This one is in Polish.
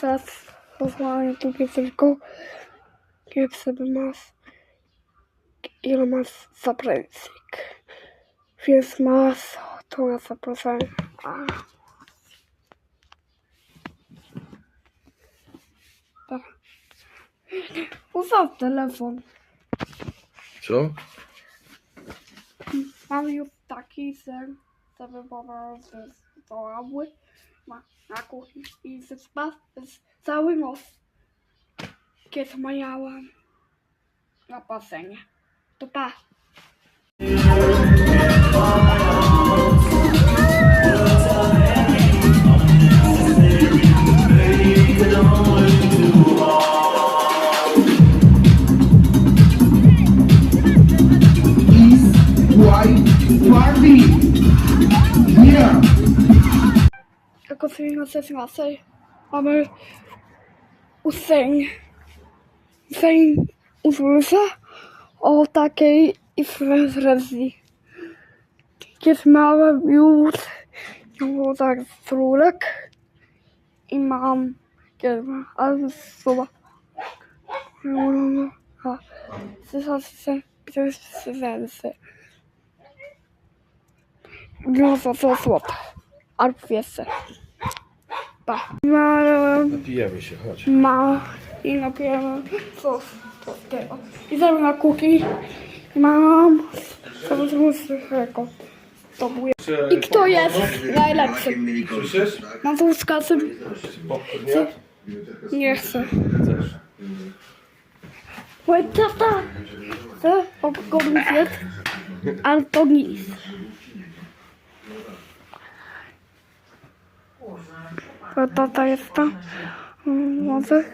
teraz rozmawiam tylko tylko jak sobie masz ile masz zaprosik. Więc masz to na zaproszenie. Tak. Ustaw telefon. Co? Mam już taki sen, co wywołał árvore, uma água e seus passos salvemos. Que tamanho a passanha. Tupá. Eu consegui fazer assim, ó, sei. Vamos. O 100. Sem os russa. o taquei e frasi. Que smava bius. Eu vou dar frulak. E mam. Que é as sua. Eu não. Ah. Se só se. Se se se se. Słodko. Albo wiese. Pa. Ma, Napijemy się, chodź. ma i napijemy sos polskiego. I zrobię na kuki. Mam sobie słodkiego. To było. I kto jest najlepszy? Słyszysz? Mam tu z kasy? Nie chcę. Chcesz? Mój tata chce popcorn zjedz, ale to nic. Tata jest tam. Mm, Może?